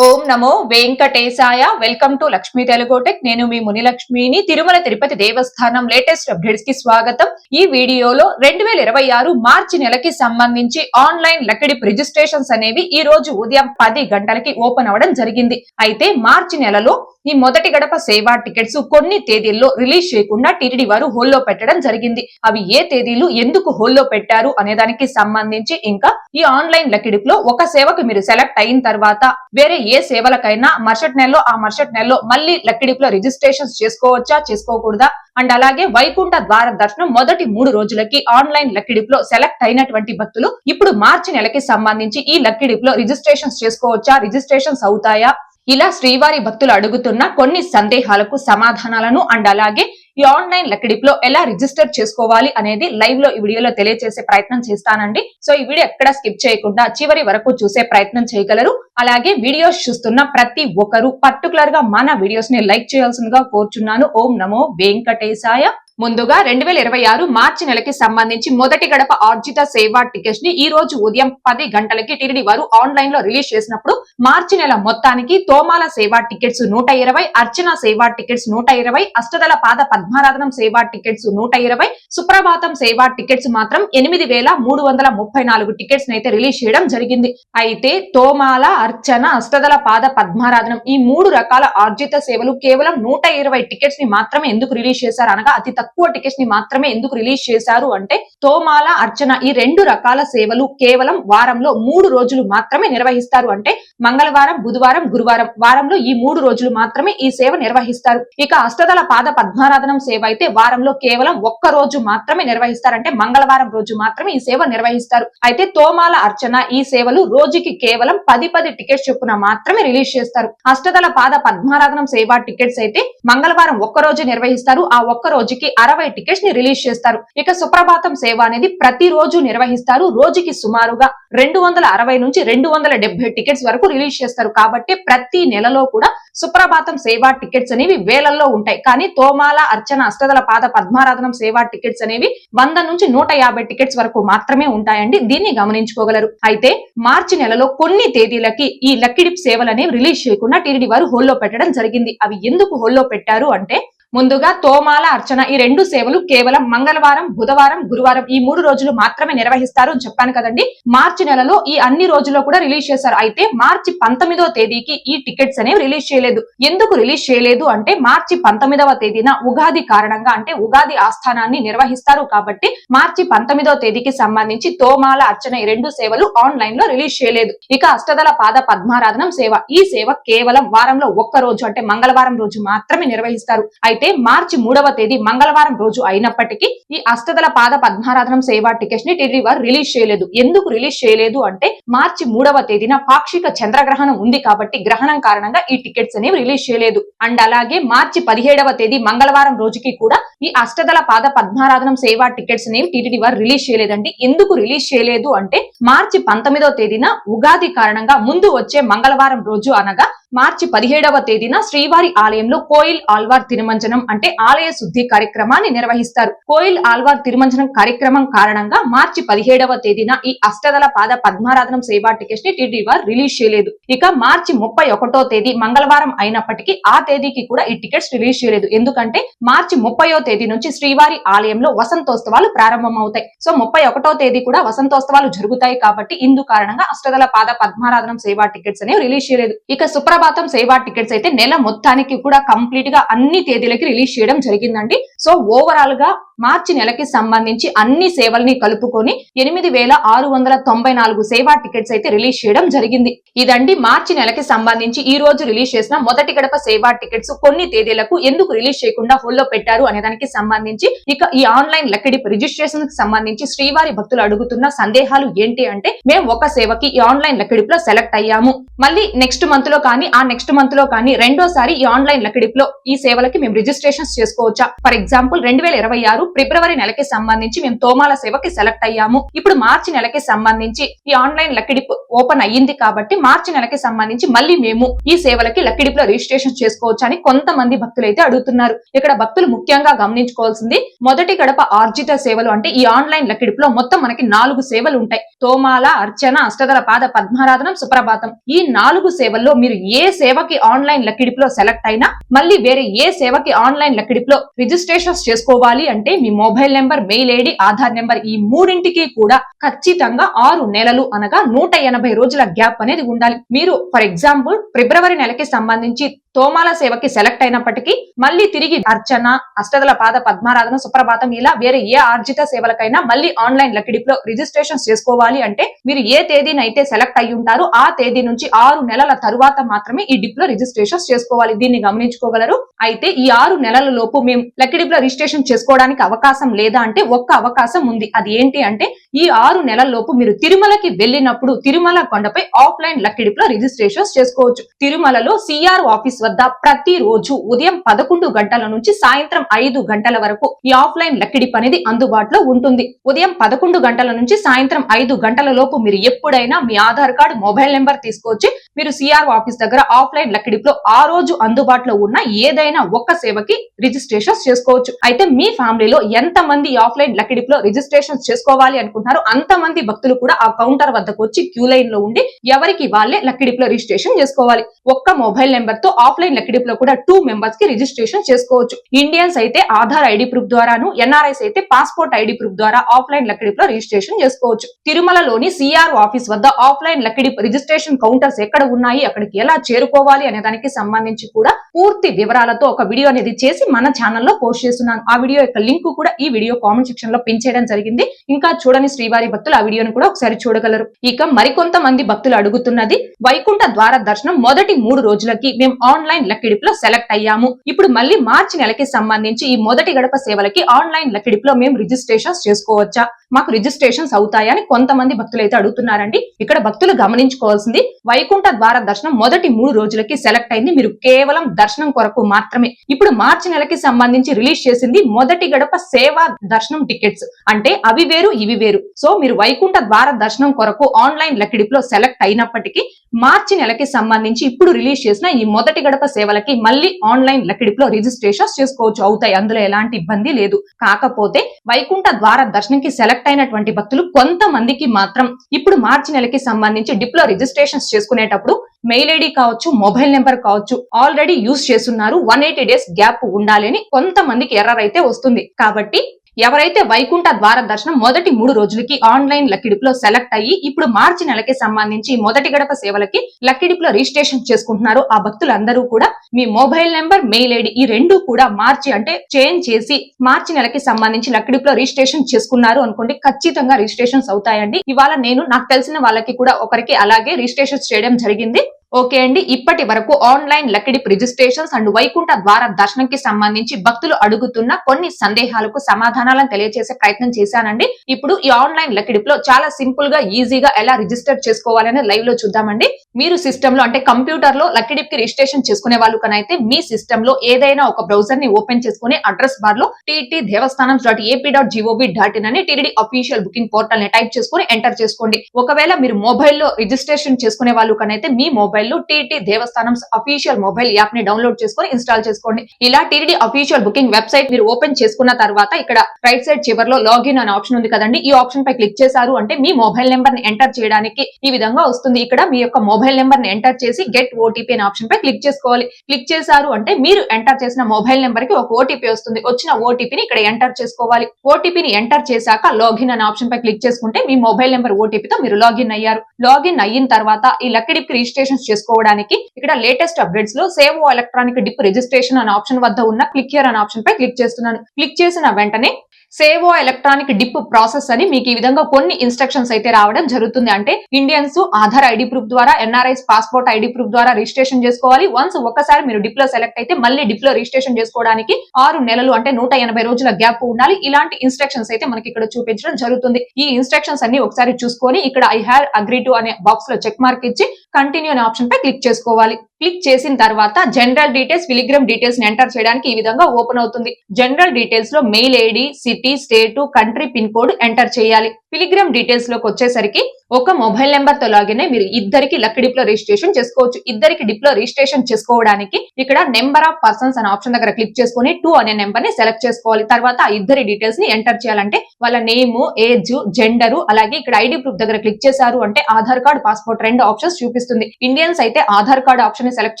Om Namo Venkatesaya. Welcome to Lakshmi తెలుగోటెక్ నేను మీ మునిలక్ష్మిని. తిరుమల తిరుపతి దేవస్థానం latest అప్డేట్స్కి స్వాగతం. ఈ వీడియోలో రెండు వేల ఇరవై ఆరు మార్చి నెలకి సంబంధించి ఆన్లైన్ లక్కడి రిజిస్ట్రేషన్స్ అనేవి ఈ రోజు ఉదయం పది గంటలకి ఓపెన్ అవ్వడం జరిగింది. అయితే మార్చి నెలలో ఈ మొదటి గడప సేవా టికెట్స్ కొన్ని తేదీల్లో రిలీజ్ చేయకుండా టీటీడీ వారు హోల్లో పెట్టడం జరిగింది. అవి ఏ తేదీలు ఎందుకు హోల్లో పెట్టారు అనే దానికి సంబంధించి ఇంకా ఈ ఆన్లైన్ లకిడిప్ ఒక సేవకు మీరు సెలెక్ట్ అయిన తర్వాత వేరే ఏ సేవలకైనా మరుసటి నెలలో ఆ మరుసటి నెలలో మళ్ళీ లక్కిడిప్ రిజిస్ట్రేషన్స్ చేసుకోవచ్చా చేసుకోకూడదా? అండ్ అలాగే వైకుంఠ ద్వార దర్శనం మొదటి మూడు రోజులకి ఆన్లైన్ లక్కిడిప్లో సెలెక్ట్ అయినటువంటి భక్తులు ఇప్పుడు మార్చి నెలకి సంబంధించి ఈ లక్కిడిప్లో రిజిస్ట్రేషన్స్ చేసుకోవచ్చా రిజిస్ట్రేషన్స్ అవుతాయా? ఇలా శ్రీవారి భక్తులు అడుగుతున్న కొన్ని సందేహాలకు సమాధానాలను అండ్ అలాగే ఈ ఆన్లైన్ లెక్కడిప్లో ఎలా రిజిస్టర్ చేసుకోవాలి అనేది లైవ్లో ఈ వీడియోలో తెలియజేసే ప్రయత్నం చేస్తానండి. సో ఈ వీడియో ఎక్కడ స్కిప్ చేయకుండా చివరి వరకు చూసే ప్రయత్నం చేయగలరు. అలాగే వీడియోస్ చూస్తున్న ప్రతి ఒక్కరు పర్టికులర్గా మన వీడియోస్ని లైక్ చేయాల్సిందిగా కోరుచున్నాను. ఓం నమో వెంకటేశాయ. ముందుగా రెండు వేల ఇరవై ఆరు మార్చి నెలకి సంబంధించి మొదటి గడప ఆర్జిత సేవా టికెట్స్ని ఈ రోజు ఉదయం పది గంటలకి టిడిడి వారు ఆన్లైన్లో రిలీజ్ చేసినప్పుడు మార్చి నెల మొత్తానికి తోమాల సేవా టికెట్స్ నూట ఇరవై అర్చన సేవా టికెట్స్ నూట ఇరవై అష్టదల పాద పద్మారాధనం సేవా టికెట్స్ నూట ఇరవై సుప్రభాతం సేవా టికెట్స్ మాత్రం ఎనిమిది వేల మూడు వందల ముప్పై నాలుగు టికెట్స్ అయితే రిలీజ్ చేయడం జరిగింది. అయితే తోమాల అర్చన అష్టదల పాద పద్మారాధనం ఈ మూడు రకాల ఆర్జిత సేవలు కేవలం నూట ఇరవై టికెట్స్ని మాత్రమే ఎందుకు రిలీజ్ చేశారు అనగా అతి తక్కువ టికెట్స్ని మాత్రమే ఎందుకు రిలీజ్ చేశారు అంటే తోమాల అర్చన ఈ రెండు రకాల సేవలు కేవలం వారంలో మూడు రోజులు మాత్రమే నిర్వహిస్తారు అంటే మంగళవారం బుధవారం గురువారం వారంలో ఈ మూడు రోజులు మాత్రమే ఈ సేవ నిర్వహిస్తారు. ఇక అష్టదళ పాద పద్మారాధనం సేవ అయితే వారంలో కేవలం ఒక్క రోజు మాత్రమే నిర్వహిస్తారు అంటే మంగళవారం రోజు మాత్రమే ఈ సేవ నిర్వహిస్తారు. అయితే తోమాల అర్చన ఈ సేవలు రోజుకి కేవలం పది పది టికెట్స్ చొప్పున మాత్రమే రిలీజ్ చేస్తారు. అష్టదల పాద పద్మారాధనం సేవ టికెట్స్ అయితే మంగళవారం ఒక్క రోజు నిర్వహిస్తారు. ఆ ఒక్క రోజుకి అరవై టికెట్స్ని రిలీజ్ చేస్తారు. ఇక సుప్రభాతం సేవ అనేది ప్రతి రోజు నిర్వహిస్తారు. రోజుకి సుమారుగా రెండు వందల అరవై నుంచి రెండు వందల డెబ్బై టికెట్స్ వరకు రిలీజ్ చేస్తారు. కాబట్టి ప్రతి నెలలో కూడా సుప్రభాతం సేవా టికెట్స్ అనేవి వేలల్లో ఉంటాయి. కానీ తోమాల అర్చన అష్టదల పాద పద్మారాధనం సేవా టికెట్స్ అనేవి వంద నుంచి నూట యాభై టికెట్స్ వరకు మాత్రమే ఉంటాయండి. దీన్ని గమనించుకోగలరు. అయితే మార్చి నెలలో కొన్ని తేదీలకి ఈ లక్కిడిప్ సేవలు అనేవి రిలీజ్ చేయకుండా టీడీ వారు హోల్లో పెట్టడం జరిగింది. అవి ఎందుకు హోల్లో పెట్టారు అంటే ముందుగా తోమాల అర్చన ఈ రెండు సేవలు కేవలం మంగళవారం బుధవారం గురువారం ఈ మూడు రోజులు మాత్రమే నిర్వహిస్తారు అని చెప్పాను కదండి. మార్చి నెలలో ఈ అన్ని రోజుల్లో కూడా రిలీజ్ చేశారు. అయితే మార్చి పంతొమ్మిదవ తేదీకి ఈ టికెట్స్ అనేవి రిలీజ్ చేయలేదు. ఎందుకు రిలీజ్ చేయలేదు అంటే మార్చి పంతొమ్మిదవ తేదీన ఉగాది కారణంగా అంటే ఉగాది ఆస్థానాన్ని నిర్వహిస్తారు కాబట్టి మార్చి పంతొమ్మిదవ తేదీకి సంబంధించి తోమాల అర్చన ఈ రెండు సేవలు ఆన్లైన్లో రిలీజ్ చేయలేదు. ఇక అష్టదల పాద పద్మారాధనం సేవ. ఈ సేవ కేవలం వారంలో ఒక్క రోజు అంటే మంగళవారం రోజు మాత్రమే నిర్వహిస్తారు. అయితే మార్చి మూడవ తేదీ మంగళవారం రోజు అయినప్పటికీ ఈ అష్టదల పాద పద్మారాధనం సేవా టికెట్స్ని టీడీ వారు రిలీజ్ చేయలేదు. ఎందుకు రిలీజ్ చేయలేదు అంటే మార్చి మూడవ తేదీన పాక్షిక చంద్రగ్రహణం ఉంది కాబట్టి గ్రహణం కారణంగా ఈ టికెట్స్ అనేవి రిలీజ్ చేయలేదు. అండ్ అలాగే మార్చి పదిహేడవ తేదీ మంగళవారం రోజుకి కూడా ఈ అష్టదల పాద పద్మారాధనం సేవా టికెట్స్ అనేవి టీటీడీ వారు రిలీజ్ చేయలేదండి. ఎందుకు రిలీజ్ చేయలేదు అంటే మార్చి పంతొమ్మిదవ తేదీన ఉగాది కారణంగా ముందు వచ్చే మంగళవారం రోజు అనగా మార్చి పదిహేడవ తేదీన శ్రీవారి ఆలయంలో కోయిల్ ఆల్వార్ తిరుమంజనం అంటే ఆలయ శుద్ధి కార్యక్రమాన్ని నిర్వహిస్తారు. కోయిల్ ఆల్వార్ తిరుమంజనం కార్యక్రమం కారణంగా మార్చి పదిహేడవ తేదీన ఈ అష్టదల పాద పద్మారాధనం సేవా టికెట్స్ని టీడీ వారు రిలీజ్ చేయలేదు. ఇక మార్చి ముప్పై ఒకటో తేదీ మంగళవారం అయినప్పటికీ ఆ తేదీకి కూడా ఈ టికెట్స్ రిలీజ్ చేయలేదు. ఎందుకంటే మార్చి ముప్పయో తేదీ నుంచి శ్రీవారి ఆలయంలో వసంతోత్సవాలు ప్రారంభం అవుతాయి సో ముప్పై ఒకటో తేదీ కూడా వసంతోత్సవాలు జరుగుతాయి కాబట్టి ఇందు కారణంగా అష్టదల పాద పద్మారాధనం సేవా టికెట్స్ అనేవి రిలీజ్ చేయలేదు. ఇక సుప్రభాతం సేవా టికెట్స్ అయితే నెల మొత్తానికి కూడా కంప్లీట్గా అన్ని తేదీలకి రిలీజ్ చేయడం జరిగిందండి. సో ఓవరాల్గా మార్చి నెలకి సంబంధించి అన్ని సేవల్ని కలుపుకొని ఎనిమిది వేల ఆరు వందల తొంభై నాలుగు సేవా టికెట్స్ అయితే రిలీజ్ చేయడం జరిగింది. ఇదండి మార్చి నెలకి సంబంధించి ఈ రోజు రిలీజ్ చేసిన మొదటి గడప సేవా టికెట్స్ కొన్ని తేదీలకు ఎందుకు రిలీజ్ చేయకుండా హోల్లో పెట్టారు అనే దానికి సంబంధించి ఇక ఈ ఆన్లైన్ లెక్కడిపు రిజిస్ట్రేషన్కి సంబంధించి శ్రీవారి భక్తులు అడుగుతున్న సందేహాలు ఏంటి అంటే మేము ఒక సేవకి ఈ ఆన్లైన్ లక్కిడిప్లో సెలెక్ట్ అయ్యాము. మళ్ళీ నెక్స్ట్ మంత్లో కానీ ఆ నెక్స్ట్ మంత్లో కానీ రెండోసారి ఈ ఆన్లైన్ లకిడిప్లో ఈ సేవలకి మేము రిజిస్ట్రేషన్స్ చేసుకోవచ్చా? ఫర్ ఎగ్జాంపుల్ రెండు వేల ఇరవై ఆరు ఫిబ్రవరి నెలకి సంబంధించి మేము తోమాల సేవకి సెలెక్ట్ అయ్యాము. ఇప్పుడు మార్చి నెలకి సంబంధించి ఈ ఆన్లైన్ లక్కిడిప్ ఓపెన్ అయ్యింది కాబట్టి మార్చి నెలకి సంబంధించి మళ్ళీ మేము ఈ సేవలకి లక్కిడిప్లో రిజిస్ట్రేషన్ చేసుకోవచ్చు అని కొంతమంది భక్తులు అయితే అడుగుతున్నారు. ఇక్కడ భక్తులు ముఖ్యంగా గమనించుకోవాల్సింది మొదటి గడప ఆర్జిత సేవలు అంటే ఈ ఆన్లైన్ లక్కిడిప్లో మొత్తం మనకి నాలుగు సేవలు ఉంటాయి. తోమాల అర్చన అష్టదల పాద పద్మారాధనం సుప్రభాతం. ఈ నాలుగు సేవల్లో మీరు ఏ సేవకి ఆన్లైన్ లక్కిడిప్లో సెలెక్ట్ అయినా మళ్ళీ వేరే ఏ సేవకి ఆన్లైన్ లక్కిడిప్ రిజిస్ట్రేషన్ రిజిస్ట్రేషన్స్ చేసుకోవాలి అంటే మీ mobile number mail ID Aadhaar number ఈ మూడింటికి కూడా ఖచ్చితంగా ఆరు నెలలు అనగా నూట ఎనభై రోజుల గ్యాప్ అనేది ఉండాలి. మీరు ఫర్ ఎగ్జాంపుల్ ఫిబ్రవరి నెలకి సంబంధించి తోమాల సేవకి సెలెక్ట్ అయినప్పటికీ మళ్ళీ తిరిగి అర్చన అష్టదల పాద పద్మారాధన సుప్రభాతం ఇలా వేరే ఏ ఆర్జిత సేవలకైనా మళ్ళీ ఆన్లైన్ లక్కిడిప్ రిజిస్ట్రేషన్ చేసుకోవాలి అంటే మీరు ఏ తేదీనైతే సెలెక్ట్ అయి ఉంటారో ఆ తేదీ నుంచి ఆరు నెలల తరువాత మాత్రమే ఈ డిప్లో రిజిస్ట్రేషన్ చేసుకోవాలి. దీన్ని గమనించుకోగలరు. అయితే ఈ ఆరు నెలల లోపు మేము లెక్కడిపులో రిజిస్ట్రేషన్ చేసుకోవడానికి అవకాశం లేదా అంటే ఒక్క అవకాశం ఉంది. అది ఏంటి అంటే ఈ ఆరు నెలల లోపు మీరు తిరుమలకి వెళ్ళినప్పుడు తిరుమల కొండపై ఆఫ్లైన్ లక్కిడిప్లో రిజిస్ట్రేషన్ చేసుకోవచ్చు. తిరుమలలో సిఆర్ ఆఫీస్ వద్ద ప్రతి రోజు ఉదయం పదకొండు గంటల నుంచి సాయంత్రం ఐదు గంటల వరకు ఈ ఆఫ్లైన్ లక్కిడిప్ అనేది అందుబాటులో ఉంటుంది. ఉదయం పదకొండు గంటల నుంచి సాయంత్రం ఐదు గంటల లోపు మీరు ఎప్పుడైనా మీ ఆధార్ కార్డు మొబైల్ నెంబర్ తీసుకొచ్చి మీరు సిఆర్ ఆఫీస్ దగ్గర ఆఫ్లైన్ లక్కిడిప్లో ఆ రోజు అందుబాటులో ఉన్న ఏదైనా ఒక్క సేవకి రిజిస్ట్రేషన్ చేసుకోవచ్చు. అయితే మీ ఫ్యామిలీలో ఎంత మంది ఆఫ్లైన్ లక్కిడిప్లో రిజిస్ట్రేషన్ చేసుకోవాలి అనుకుంటున్నారో అంత మంది భక్తులు కూడా ఆ కౌంటర్ వద్దకు వచ్చి క్యూ లైన్లో ఉండి ఎవరికి వాళ్ళే లక్కిడిప్లో రిజిస్ట్రేషన్ చేసుకోవాలి. ఒక్క మొబైల్ నెంబర్తో ఆఫ్లైన్ లక్కిడిప్లో కూడా టూ మెంబర్స్కి రిజిస్ట్రేషన్ చేసుకోవచ్చు. ఇండియన్స్ అయితే ఆధార్ ఐడి ప్రూఫ్ ద్వారాను ఎన్ఆర్ఐస్ అయితే పాస్పోర్ట్ ఐడి ప్రూఫ్ ద్వారా ఆఫ్లైన్ లక్కిడిప్లో రిజిస్ట్రేషన్ చేసుకోవచ్చు. తిరుమలలోని సిఆర్ ఆఫీస్ వద్ద offline lucky dip registration counters ఎక్కడ ఉన్నాయి అక్కడికి ఎలా చేరుకోవాలి అనే దానికి సంబంధించి కూడా పూర్తి వివరాలతో ఒక వీడియో అనేది చేసి మన ఛానల్లో పోస్ట్ చేస్తున్నాను. ఆ వీడియో యొక్క లింక్ కూడా ఈ వీడియో కామెంట్ సెక్షన్లో పిన్ చేయడం జరిగింది. ఇంకా చూడని శ్రీవారి భక్తులు ఆ వీడియోను కూడా ఒకసారి చూడగలరు. ఇక మరికొంతమంది భక్తులు అడుగుతున్నది వైకుంఠ ద్వార దర్శనం మొదటి మూడు రోజులకి మేము ఆన్లైన్ లక్కిడిప్లో సెలెక్ట్ అయ్యాము. ఇప్పుడు మళ్ళీ మార్చి నెలకి సంబంధించి ఈ మొదటి గడప సేవలకి ఆన్లైన్ లక్కిడిప్లో మేము రిజిస్ట్రేషన్స్ చేసుకోవచ్చా? మాకు రిజిస్ట్రేషన్స్ అవుతాయని కొంతమంది భక్తులు అయితే అడుగుతున్నారండి. ఇక్కడ భక్తులు గమనించుకోవాల్సింది వైకుంఠ ద్వార దర్శనం మొదటి మూడు రోజులకి సెలెక్ట్ అయింది. మీరు కేవలం దర్శనం కొరకు మాత్రమే. ఇప్పుడు మార్చి నెలకి సంబంధించి రిలీజ్ చేసింది మొదటి గడప సేవా దర్శనం టికెట్స్. అంటే అవి వేరు ఇవి వేరు. సో మీరు వైకుంఠ ద్వార దర్శనం కొరకు ఆన్లైన్ లక్కిడిప్లో సెలెక్ట్ అయినప్పటికీ మార్చి నెలకి సంబంధించి ఇప్పుడు రిలీజ్ చేసిన ఈ మొదటి గడప సేవలకి మళ్ళీ ఆన్లైన్ లక్కిడిప్లో రిజిస్ట్రేషన్స్ చేసుకోవచ్చు. అవుతాయి. అందులో ఎలాంటి ఇబ్బంది లేదు. కాకపోతే వైకుంఠ ద్వార దర్శనంకి సెలెక్ట్ అయినటువంటి భక్తులు కొంతమందికి మాత్రం ఇప్పుడు మార్చి నెలకి సంబంధించి డిప్లో రిజిస్ట్రేషన్స్ చేసుకునేటప్పుడు మెయిల్ ఐడి కావచ్చు మొబైల్ నెంబర్ కావచ్చు ఆల్రెడీ యూజ్ చేస్తున్నారు. వన్ ఎయిటీ డేస్ గ్యాప్ ఉండాలి అని కొంతమందికి ఎర్రర్ అయితే వస్తుంది. కాబట్టి ఎవరైతే వైకుంఠ ద్వార దర్శనం మొదటి మూడు రోజులకి ఆన్లైన్ లక్కిడిప్లో సెలెక్ట్ అయ్యి ఇప్పుడు మార్చి నెలకి సంబంధించి మొదటి గడప సేవలకి లక్కిడిప్లో రిజిస్ట్రేషన్ చేసుకుంటున్నారో ఆ భక్తులందరూ కూడా మీ మొబైల్ నెంబర్ మెయిల్ ఐడి ఈ రెండు కూడా మార్చి అంటే చేంజ్ చేసి మార్చి నెలకి సంబంధించి లక్కిడిప్లో రిజిస్ట్రేషన్ చేసుకున్నారు అనుకోండి ఖచ్చితంగా రిజిస్ట్రేషన్స్ అవుతాయండి. ఇవాళ నేను నాకు తెలిసిన వాళ్ళకి కూడా ఒకరికి అలాగే రిజిస్ట్రేషన్స్ చేయడం జరిగింది. ఓకే అండి. ఇప్పటి వరకు online lucky dip registrations and Vaikuntha Dwara దర్శనంకి సంబంధించి భక్తులు అడుగుతున్న కొన్ని సందేహాలకు సమాధానాలను తెలియజేసే ప్రయత్నం చేశానండి. ఇప్పుడు ఈ ఆన్లైన్ లక్కిడిప్లో చాలా సింపుల్గా ఈజీగా ఎలా రిజిస్టర్ చేసుకోవాలని లైవ్లో చూద్దామండి. మీరు సిస్టమ్లో అంటే కంప్యూటర్లో లక్కిడిప్కి రిజిస్ట్రేషన్ చేసుకునే వాళ్ళు కనైతే మీ సిస్టమ్లో ఏదైనా ఒక బ్రౌజర్ని ఓపెన్ చేసుకుని అడ్రస్ బార్లో TT Devasthanam dot AP dot gov dot in అని టీడీ అఫీషియల్ బుకింగ్ పోర్టల్ని టైప్ చేసుకుని ఎంటర్ చేసుకోండి. ఒకవేళ మీరు మొబైల్లో రిజిస్ట్రేషన్ చేసుకునే వాళ్ళు కనైతే మీ మొబైల్ లో టీటీ దేవస్థానం అఫీషియల్ మొబైల్ యాప్ని డౌన్లోడ్ చేసుకుని ఇన్స్టాల్ చేసుకోండి. ఇలా టీడీ అఫీషియల్ బుకింగ్ వెబ్సైట్ మీరు ఓపెన్ చేసుకున్న తర్వాత ఇక్కడ రైట్ సైడ్ చివరిలో లాగిన్ అనే ఆప్షన్ ఉంది కదండి. ఈ ఆప్షన్ పై క్లిక్ చేశారు అంటే మీ మొబైల్ నెంబర్ని ఎంటర్ చేయడానికి ఈ విధంగా వస్తుంది. ఇక్కడ మీ యొక్క మొబైల్ నెంబర్ని ఎంటర్ చేసి గెట్ ఓటీపీ అనే ఆప్షన్ పై క్లిక్ చేసుకోవాలి. క్లిక్ చేశారు అంటే మీరు ఎంటర్ చేసిన మొబైల్ నెంబర్కి ఒక ఓటీపీ వస్తుంది. వచ్చిన ఓటీపీని ఇక్కడ ఎంటర్ చేసుకోవాలి. ఓటీపీని ఎంటర్ చేశాక లాగిన్ అనే ఆప్షన్ పై క్లిక్ చేసుకుంటే మీ మొబైల్ నెంబర్ ఓటీపీతో మీరు లాగిన్ అయ్యారు. లాగిన్ అయిన తర్వాత ఈ లక్కడిప్ రిజిస్ట్రేషన్ చేసుకోవడానికి ఇక్కడ లేటెస్ట్ అప్డేట్స్లో సేవ్ ఎలక్ట్రానిక్ డిప్ రిజిస్ట్రేషన్ అనే ఆప్షన్ వద్ద ఉన్న క్లిక్ హియర్ అనే ఆప్షన్ పై క్లిక్ చేస్తున్నాను. క్లిక్ చేసిన వెంటనే సేవో ఎలక్ట్రానిక్ డిప్ ప్రాసెస్ అని మీకు ఈ విధంగా కొన్ని ఇన్స్ట్రక్షన్స్ అయితే రావడం జరుగుతుంది. అంటే ఇండియన్స్ ఆధార్ ఐడి ప్రూఫ్ ద్వారా ఎన్ఆర్ఐస్ పాస్పోర్ట్ ఐడి ప్రూఫ్ ద్వారా రిజిస్ట్రేషన్ చేసుకోవాలి. వన్స్ ఒక్కసారి మీరు డిప్లో సెలెక్ట్ అయితే మళ్ళీ డిప్లో రిజిస్ట్రేషన్ చేసుకోవడానికి ఆరు నెలలు అంటే నూట ఎనభై రోజుల గ్యాప్ ఉండాలి. ఇలాంటి ఇన్స్ట్రక్షన్స్ అయితే మనకి ఇక్కడ చూపించడం జరుగుతుంది. ఈ ఇన్స్ట్రక్షన్స్ అన్ని ఒకసారి చూసుకొని ఇక్కడ ఐ హ్యావ్ అగ్రీ టు అనే బాక్స్లో చెక్ మార్క్ ఇచ్చి కంటిన్యూ అనే ఆప్షన్ పై క్లిక్ చేసుకోవాలి. క్లిక్ చేసిన తర్వాత జనరల్ డీటెయిల్స్ ఫిలిగ్రామ్ డీటెయిల్స్ని ఎంటర్ చేయడానికి ఈ విధంగా ఓపెన్ అవుతుంది. General డీటెయిల్స్లో mail ID city state country pin code enter చేయాలి. ఫిలిగ్రామ్ డీటెయిల్స్లోకి వచ్చేసరికి ఒక మొబైల్ నెంబర్తో లాగానే మీరు ఇద్దరికి లక్ డిప్లో రిజిస్ట్రేషన్ చేసుకోవచ్చు. ఇద్దరికి డిప్లో రిజిస్ట్రేషన్ చేసుకోవడానికి ఇక్కడ నెంబర్ ఆఫ్ పర్సన్స్ అనే ఆప్షన్ దగ్గర క్లిక్ చేసుకొని టూ అనే నెంబర్ని సెలెక్ట్ చేసుకోవాలి. తర్వాత ఆ ఇద్దరి డీటెయిల్స్ని ఎంటర్ చేయాలంటే వాళ్ళ నేమ్ ఏజ్ జెండర్ అలాగే ఇక్కడ ఐడి ప్రూఫ్ దగ్గర క్లిక్ చేశారు అంటే ఆధార్ కార్డ్ పాస్పోర్ట్ రెండు ఆప్షన్స్ చూపిస్తుంది. ఇండియన్స్ అయితే ఆధార్ కార్డ్ ఆప్షన్ ని సెలెక్ట్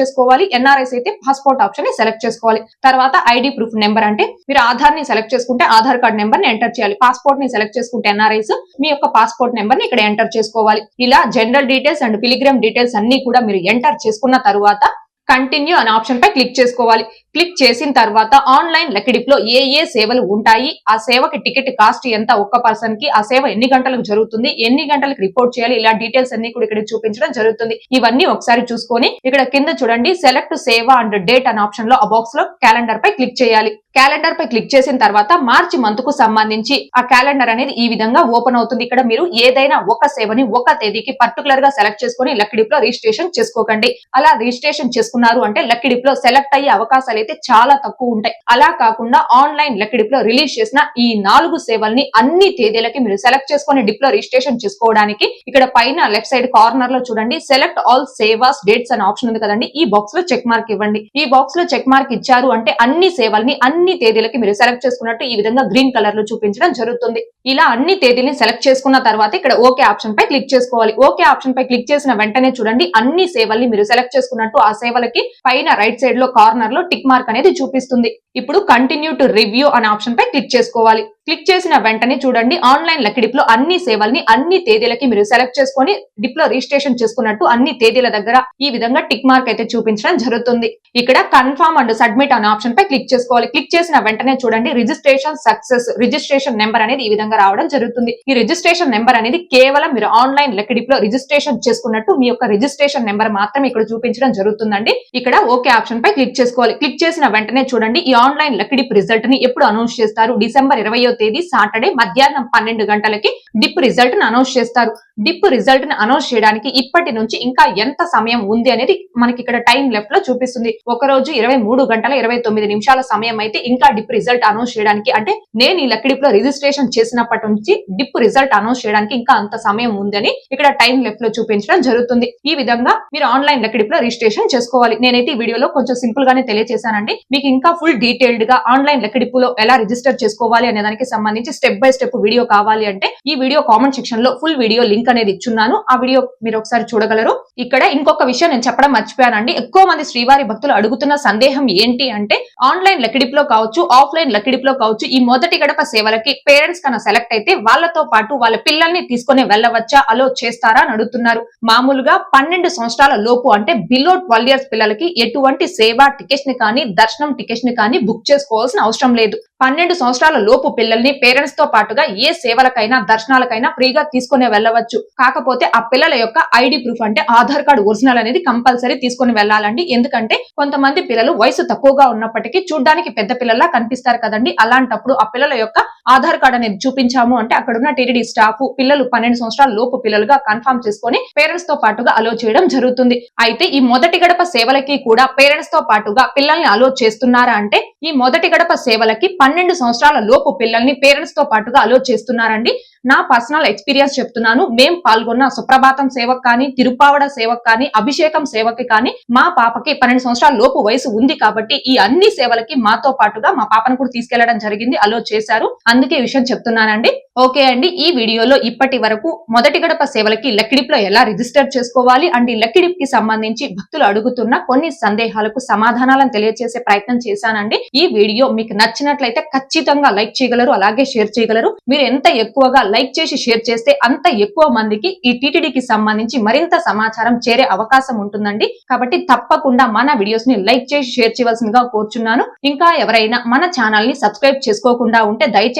చేసుకోవాలి. ఎన్ఆర్ఐస్ అయితే పాస్పోర్ట్ ఆప్షన్ని సెలెక్ట్ చేసుకోవాలి. తర్వాత ఐడి ప్రూఫ్ నెంబర్ అంటే మీరు ఆధార్ని సెలెక్ట్ చేసుకుంటే ఆధార్ కార్డ్ నెంబర్ని ఎంటర్ చేయాలి. పాస్పోర్ట్ని సెలెక్ట్ చేసుకుంటే ఎన్ఆర్ఐస్ మీ యొక్క పాస్పోర్ట్ నెంబర్ని ఇక్కడ ఎంటర్ చేసుకోవాలి. ఇలా general details and pilgrim details అన్ని కూడా మీరు ఎంటర్ చేసుకున్న తర్వాత కంటిన్యూ అనే ఆప్షన్ పై క్లిక్ చేసుకోవాలి. క్లిక్ చేసిన తర్వాత ఆన్లైన్ లెక్కడిప్లో ఏ ఏ సేవలు ఉంటాయి? ఆ సేవకి టికెట్ కాస్ట్ ఎంత? ఒక్క పర్సన్కి ఆ సేవ ఎన్ని గంటలకు జరుగుతుంది? ఎన్ని గంటలకు రిపోర్ట్ చేయాలి? ఇలా డీటెయిల్స్ అన్ని కూడా ఇక్కడ చూపించడం జరుగుతుంది. ఇవన్నీ ఒకసారి చూసుకొని ఇక్కడ కింద చూడండి సెలెక్ట్ సేవ అండ్ డేట్ అనే ఆప్షన్లో ఆ బాక్స్లో క్యాలెండర్ పై క్లిక్ చేయాలి. క్యాలెండర్ పై క్లిక్ చేసిన తర్వాత మార్చి మంత్కు సంబంధించి ఆ క్యాలెండర్ అనేది ఈ విధంగా ఓపెన్ అవుతుంది. ఇక్కడ మీరు ఏదైనా ఒక సేవని ఒక తేదీకి పర్టికులర్గా సెలెక్ట్ చేసుకుని లక్కిడిప్లో రిజిస్ట్రేషన్ చేసుకోకండి. అలా రిజిస్ట్రేషన్ చేసుకున్నారు అంటే లక్కిడిప్లో సెలెక్ట్ అయ్యే అవకాశాలు అయితే చాలా తక్కువ ఉంటాయి. అలా కాకుండా ఆన్లైన్ లక్కిడిప్లో రిలీజ్ చేసిన ఈ నాలుగు సేవల్ని అన్ని తేదీలకి మీరు సెలెక్ట్ చేసుకుని డిప్లో రిజిస్ట్రేషన్ చేసుకోవడానికి ఇక్కడ పైన లెఫ్ట్ సైడ్ కార్నర్లో చూడండి. సెలెక్ట్ ఆల్ సేవాస్ డేట్స్ అనే ఆప్షన్ ఉంది కదండి. ఈ బాక్స్లో చెక్ మార్క్ ఇవ్వండి. ఈ బాక్స్లో చెక్ మార్క్ ఇచ్చారు అంటే అన్ని సేవల్ని అన్ని తేదీలకి మీరు సెలెక్ట్ చేసుకున్నట్టు ఈ విధంగా గ్రీన్ కలర్లో చూపించడం జరుగుతుంది. ఇలా అన్ని తేదీని సెలెక్ట్ చేసుకున్న తర్వాత ఇక్కడ ఓకే ఆప్షన్ పై క్లిక్ చేసుకోవాలి. ఓకే ఆప్షన్ పై క్లిక్ చేసిన వెంటనే చూడండి. అన్ని సేవల్ని మీరు సెలెక్ట్ చేసుకున్నట్టు ఆ సేవలకి పైన రైట్ సైడ్లో కార్నర్లో టిక్ మార్క్ అనేది చూపిస్తుంది. ఇప్పుడు కంటిన్యూ టు రివ్యూ అనే ఆప్షన్ పై క్లిక్ చేసుకోవాలి. క్లిక్ చేసిన వెంటనే చూడండి ఆన్లైన్ లక్కీ లో అన్ని సేవల్ని అన్ని తేదీలకి మీరు సెలెక్ట్ చేసుకొని డిప్లో రిజిస్ట్రేషన్ చేసుకున్నట్టు అన్ని తేదీల దగ్గర ఈ విధంగా టిక్ మార్క్ అయితే చూపించడం జరుగుతుంది. ఇక్కడ కన్ఫర్మ్ అండ్ సబ్మిట్ అనే ఆప్షన్ పై క్లిక్ చేసుకోవాలి. క్లిక్ చేసిన వెంటనే చూడండి రిజిస్ట్రేషన్ సక్సెస్ రిజిస్ట్రేషన్ నెంబర్ అనేది ఈ విధంగా రావడం జరుగుతుంది. ఈ రిజిస్ట్రేషన్ నెంబర్ అనేది కేవలం మీరు ఆన్లైన్ లక్కీ లో రిజిస్ట్రేషన్ చేసుకున్నట్టు మీ యొక్క రిజిస్ట్రేషన్ నెంబర్ మాత్రం ఇక్కడ చూపించడం జరుగుతుందండి. ఇక్కడ ఓకే ఆప్షన్ పై క్లిక్ చేసుకోవాలి. క్లిక్ చేసిన వెంటనే చూడండి ఈ ఆన్లైన్ లక్కీ రిజల్ట్ని ఎప్పుడు అనౌన్స్ చేస్తారు? డిసెంబర్ ఇరవయో తేదీ సాటర్డే మధ్యాహ్నం పన్నెండు గంటలకి డిప్ రిజల్ట్ని అనౌన్స్ చేస్తారు. డిప్ రిజల్ట్ని అనౌన్స్ చేయడానికి ఇప్పటి నుంచి ఇంకా ఎంత సమయం ఉంది అనేది మనకి ఇక్కడ టైం లెఫ్ట్లో చూపిస్తుంది. ఒక రోజు ఇరవై మూడు గంటల ఇరవై తొమ్మిది నిమిషాల సమయం అయితే ఇంకా డిప్ రిజల్ట్ అనౌన్స్ చేయడానికి అంటే నేను ఈ లక్డిప్లో రిజిస్ట్రేషన్ చేసినప్పటి నుంచి డిప్ రిజల్ట్ అనౌన్స్ చేయడానికి ఇంకా అంత సమయం ఉందని ఇక్కడ టైం లెఫ్ట్లో చూపించడం జరుగుతుంది. ఈ విధంగా మీరు ఆన్లైన్ లక్డిప్లో రిజిస్ట్రేషన్ చేసుకోవాలి. నేనైతే ఈ వీడియోలో కొంచెం సింపుల్ గానే తెలియజేశానండి మీకు ఇంకా ఫుల్ డీటెయిల్డ్గా ఆన్లైన్ లక్కీ ఎలా రిజిస్టర్ చేసుకోవాలి అనే దానికి సంబంధించి స్టెప్ బై స్టెప్ వీడియో కావాలి అంటే ఈ వీడియో కామెంట్ సెక్షన్లో ఫుల్ వీడియో లింక్ అనేది ఇచ్చున్నాను. ఆ వీడియో మీరు ఒకసారి చూడగలరు. ఇక్కడ ఇంకొక విషయం నేను చెప్పడం మర్చిపోయానండి. ఎక్కువ మంది శ్రీవారి భక్తులు అడుగుతున్న సందేహం ఏంటి అంటే ఆన్లైన్ లెక్కడిప్లో కావచ్చు ఆఫ్లైన్ లెక్కడిప్లో కావచ్చు ఈ మొదటి గడప సేవలకి పేరెంట్స్ కన్నా సెలెక్ట్ అయితే వాళ్ళతో పాటు వాళ్ళ పిల్లల్ని తీసుకొని వెళ్ళవచ్చా అలో చేస్తారా అని అడుగుతున్నారు. మామూలుగా పన్నెండు సంవత్సరాల లోపు అంటే బిలో ట్వెల్వ్ ఇయర్స్ పిల్లలకి ఎటువంటి సేవ టికెట్స్ని కానీ దర్శనం టికెట్స్ని కానీ బుక్ చేసుకోవాల్సిన అవసరం లేదు. పన్నెండు సంవత్సరాల లోపు పిల్లల్ని పేరెంట్స్తో పాటుగా ఏ సేవలకైనా దర్శనాలకైనా ఫ్రీగా తీసుకుని వెళ్ళవచ్చు. కాకపోతే ఆ పిల్లల యొక్క ఐడి ప్రూఫ్ అంటే ఆధార్ కార్డు ఒరిజినల్ అనేది కంపల్సరీ తీసుకుని వెళ్ళాలండి. ఎందుకంటే కొంతమంది పిల్లలు వయసు తక్కువగా ఉన్నప్పటికీ చూడ్డానికి పెద్ద పిల్లల్లా కనిపిస్తారు కదండి. అలాంటప్పుడు ఆ పిల్లల యొక్క ఆధార్ కార్డ్ అనేది చూపించాము అంటే అక్కడ ఉన్న టీటీడీ స్టాఫ్ పిల్లలు పన్నెండు సంవత్సరాల లోపు పిల్లలుగా కన్ఫర్మ్ చేసుకొని పేరెంట్స్తో పాటుగా అలో చేయడం జరుగుతుంది. అయితే ఈ మొదటి గడప సేవలకి కూడా పేరెంట్స్తో పాటుగా పిల్లల్ని అలో చేస్తున్నారా అంటే ఈ మొదటి గడప సేవలకి పన్నెండు సంవత్సరాల లోపు పిల్లల్ని పేరెంట్స్తో పాటుగా అలో చేస్తున్నారండి. నా పర్సనల్ ఎక్స్పీరియన్స్ చెప్తున్నాను. మేం పాల్గొన్న సుప్రభాతం సేవకు కానీ తిరుపావడ సేవకు కానీ అభిషేకం సేవకి కానీ మా పాపకి పన్నెండు సంవత్సరాల లోపు వయసు ఉంది కాబట్టి ఈ అన్ని సేవలకి మాతో పాటుగా మా పాపను కూడా తీసుకెళ్ళడం జరిగింది. అలో చేశారు. అందుకే ఈ విషయం చెప్తున్నానండి. ఓకే అండి ఈ వీడియోలో ఇప్పటి వరకు మొదటి గడప సేవలకి లక్కిడిప్లో ఎలా రిజిస్టర్ చేసుకోవాలి అండ్ ఈ లక్కిడిప్కి సంబంధించి భక్తులు అడుగుతున్న కొన్ని సందేహాలకు సమాధానాలను తెలియజేసే ప్రయత్నం చేశానండి. ఈ వీడియో మీకు నచ్చినట్లయితే ఖచ్చితంగా లైక్ చేయగలరు అలాగే షేర్ చేయగలరు. మీరు ఎంత ఎక్కువగా లైక్ చేసి షేర్ చేస్తే అంత ఎక్కువ మందికి ఈ టీటీడీకి సంబంధించి మరింత సమాచారం చేరే అవకాశం ఉంటుందండి. కాబట్టి తప్పకుండా మన వీడియోస్ని లైక్ చేసి షేర్ చేయవలసిందిగా కోరుచున్నాను. ఇంకా ఎవరైనా మన ఛానల్ని సబ్స్క్రైబ్ చేసుకోకుండా ఉంటే దయచేసి